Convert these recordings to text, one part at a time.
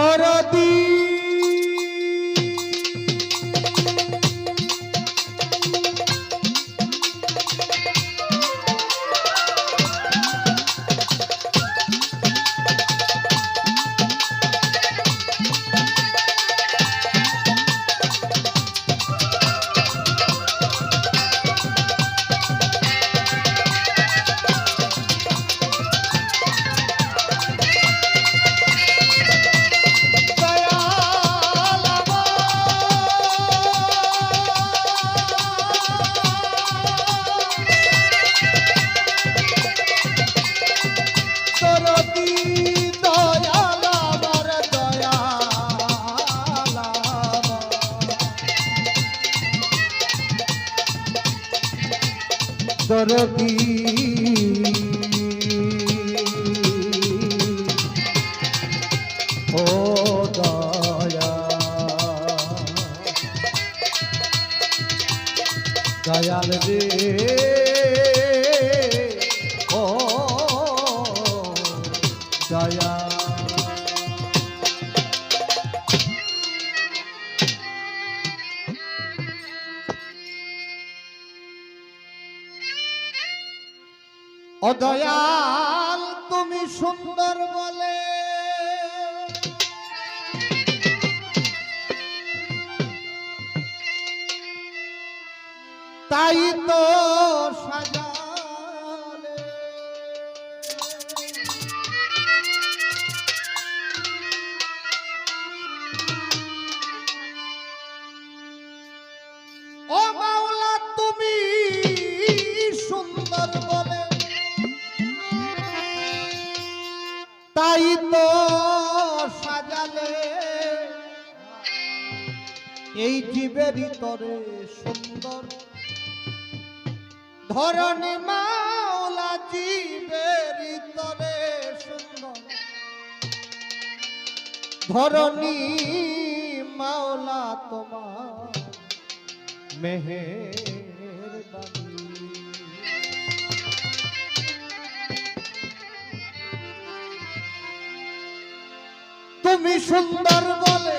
দরদি দরদি ও দয়া। দয়াল রে সুন্দর বলে। তাই তো সাজালে এই জীবের তরে সুন্দর। ধরণী মাওলা জীবের তরে সুন্দর। ধরণী মাওলা তোমার মেহের তুমি সুন্দর বলে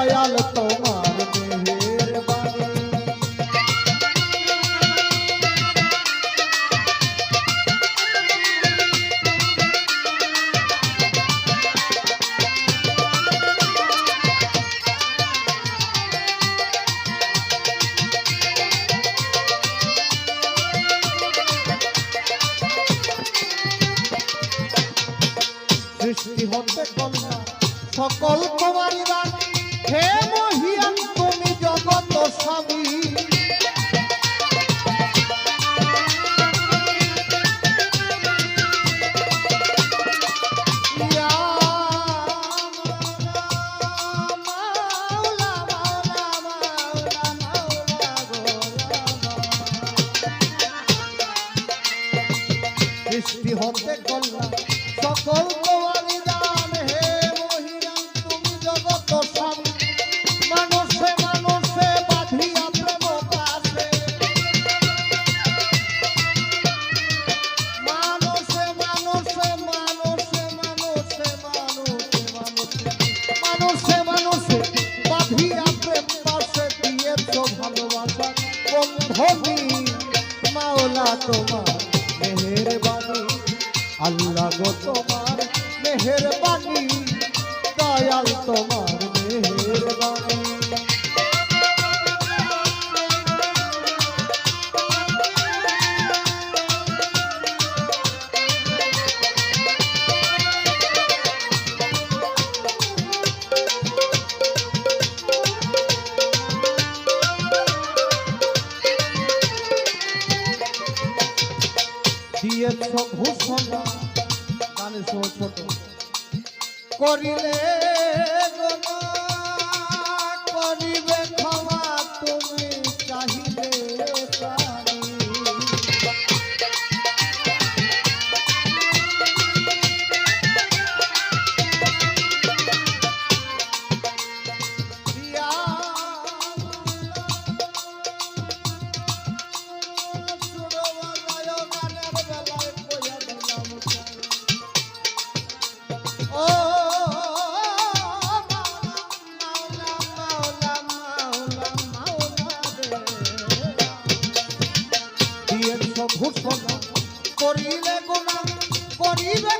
দয়াল তোমার সৃষ্টি হবে কল্যাণ সকল দিয়েছ ভূষণা। কানে সো ছোট। করিলে করিবে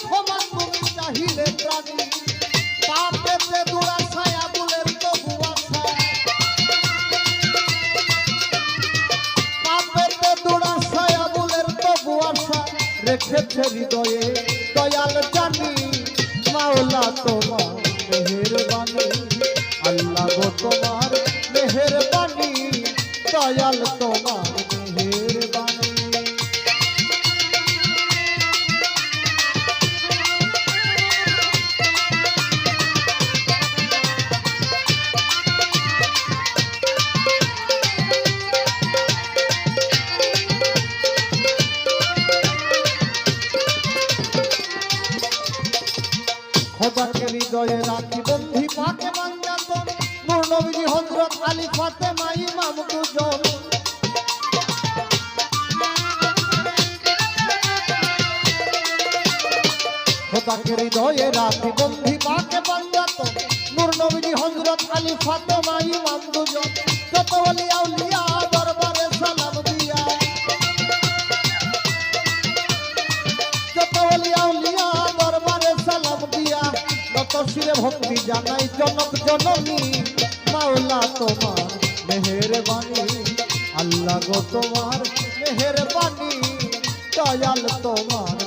ক্ষমা তুমি চাহিলে প্রাণী। পাপেতে দুরাশায় আগুলের তবু আশা পাপেতে দুরাশায় আগুলের তবু আশা রেখেছে হৃদয়ে দয়াল জানি, মাওলা তোমার মেহেরবানি। আল্লাহ গো তোমার মেহেরবানি, দয়াল তোমার হৃদয়ে রাখি বন্ধি পাকে বাঞ্জাতন নূর নবীজি হযরত আলী ফাতেমা ইমাম দুজন। যত আউলিয়া, দরবারে সালাম দিয়া। যত অলিয়া উলিয়া দরবারে সালাম দিয়া। নত শিরে ভক্তি জানাই জনক জননী, মাওলা তোমার মেহেরবানি আল্লাহ গো তোমার মেহেরবানি দয়াল তোমার